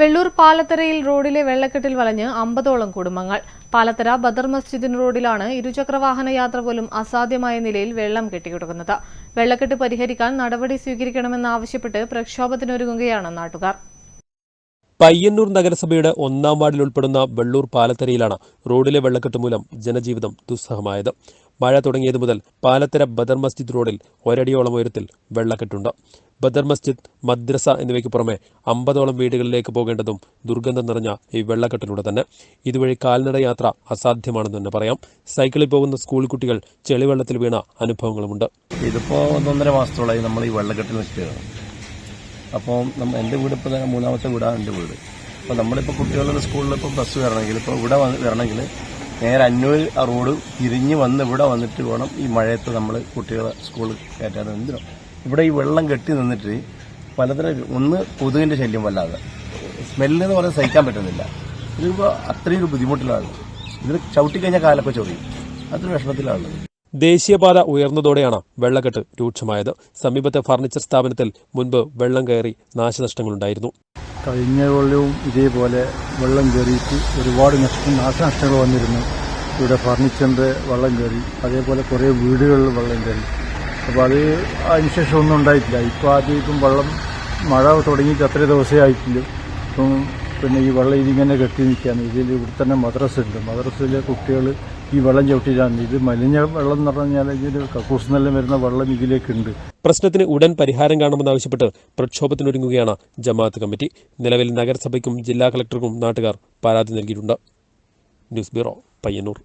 വെള്ളൂർ പാലത്തറയിൽ റോഡിലെ വെള്ളക്കെട്ടിൽ വളഞ്ഞ് അമ്പതോളം കുടുംബങ്ങൾ. പാലത്തറ ബദർ മസ്ജിദിന് റോഡിലാണ് ഇരുചക്രവാഹന യാത്ര പോലും അസാധ്യമായ നിലയിൽ വെള്ളം കെട്ടിക്കിടക്കുന്നത്. വെള്ളക്കെട്ട് പരിഹരിക്കാൻ നടപടി സ്വീകരിക്കണമെന്നാവശ്യപ്പെട്ട് പ്രക്ഷോഭത്തിനൊരുങ്ങുകയാണ് നാട്ടുകാർ. പയ്യന്നൂർ നഗരസഭയുടെ ഒന്നാം വാർഡിൽ ഉൾപ്പെടുന്ന വെള്ളൂർ പാലത്തരയിലാണ് റോഡിലെ വെള്ളക്കെട്ട് മൂലം ജനജീവിതം ദുസ്സഹമായത്. മഴ തുടങ്ങിയത് മുതൽ പാലത്തര ബദർ മസ്ജിദ് റോഡിൽ ഒരടിയോളം ഉയരത്തിൽ വെള്ളക്കെട്ടുണ്ട്. ബദർ മസ്ജിദ് മദ്രസ എന്നിവയ്ക്ക് പുറമെ അമ്പതോളം വീടുകളിലേക്ക് പോകേണ്ടതും ദുർഗന്ധം നിറഞ്ഞ ഈ വെള്ളക്കെട്ടിലൂടെ തന്നെ. ഇതുവഴി കാൽനട യാത്ര അസാധ്യമാണെന്ന് തന്നെ പറയാം. സൈക്കിളിൽ പോകുന്ന സ്കൂൾ കുട്ടികൾ ചെളിവെള്ളത്തിൽ വീണ അനുഭവങ്ങളുമുണ്ട്. ഇതിപ്പോൾ ഒന്നൊന്നര മാസത്തോളമായി നമ്മൾ ഈ വെള്ളക്കെട്ടിൽ നിൽക്കുകയാണ്. അപ്പോൾ എന്റെ വീട് ഇപ്പോൾ മൂന്നാമത്തെ വീടാണ് എന്റെ വീട്. അപ്പോൾ നമ്മളിപ്പോൾ കുട്ടികളുടെ സ്കൂളിൽ ഇപ്പോൾ ബസ് വരണമെങ്കിൽ ഇപ്പോൾ ഇവിടെ വരണമെങ്കിൽ നേരെ അന്നൂർ ആ റോഡ് തിരിഞ്ഞ് വന്ന് ഇവിടെ വന്നിട്ട് വേണം ഈ മഴയത്ത് നമ്മൾ കുട്ടികളെ സ്കൂളിൽ കയറ്റാൻ. എന്തിനോ? ഇവിടെ ഈ വെള്ളം കെട്ടി നിന്നിട്ട് പലതരം ഒന്ന് കൊതുകിന്റെ ശല്യം വല്ലാതെ. സ്മെല്ല് എന്ന് പറഞ്ഞാൽ സഹിക്കാൻ പറ്റുന്നില്ല. ഇതിപ്പോൾ അത്രയും ഒരു ബുദ്ധിമുട്ടിലാണ്. ഇതിൽ ചവിട്ടിക്കഴിഞ്ഞാൽ കാലൊക്കെ ചൊറിയും. അതൊരു വിഷമത്തിലാണുള്ളത്. ദേശീയപാത ഉയർന്നതോടെയാണ് വെള്ളക്കെട്ട് രൂക്ഷമായത്. സമീപത്തെ ഫർണിച്ചർ സ്ഥാപനത്തിൽ മുൻപ് വെള്ളം കയറി നാശനഷ്ടങ്ങളുണ്ടായിരുന്നു. കഴിഞ്ഞ കൊല്ലവും ഇതേപോലെ വെള്ളം കയറിയിട്ട് ഒരുപാട് നഷ്ടം നാശനഷ്ടങ്ങൾ വന്നിരുന്നു. ഇവിടെ ഫർണിച്ചറിന്റെ വെള്ളം കയറി അതേപോലെ കുറേ വീടുകളിൽ വെള്ളം കയറി. അപ്പോൾ അത് അതിനുശേഷം ഒന്നും ഉണ്ടായിട്ടില്ല. ഇപ്പോൾ ആദ്യം വെള്ളം മഴ തുടങ്ങിയിട്ട് അത്ര ദിവസമേ ആയിട്ടില്ല ഇപ്പം പിന്നെ ഈ വെള്ളം ഇതിങ്ങനെ കെട്ടി നിൽക്കുകയാണ്. ഇതിൽ ഇവിടെ തന്നെ മദ്രസ ഉണ്ട്. മദ്രസയിലെ കുട്ടികൾ ഈ വെള്ളം ചവിട്ടിയിട്ടാണ് ഇത് മലിഞ്ഞ വെള്ളം എന്ന് പറഞ്ഞാൽ ഇതിൽ കക്കൂസ് കക്കൂസിനെല്ലാം വരുന്ന വെള്ളം ഇതിലേക്കുണ്ട്. പ്രശ്നത്തിന് ഉടൻ പരിഹാരം കാണുമെന്നാവശ്യപ്പെട്ട് പ്രക്ഷോഭത്തിനൊരുങ്ങുകയാണ് ജമാഅത്ത് കമ്മിറ്റി. നിലവിൽ നഗരസഭയ്ക്കും ജില്ലാ കളക്ടർക്കും നാട്ടുകാർ പരാതി നൽകിയിട്ടുണ്ട്. News bureau Payyannur.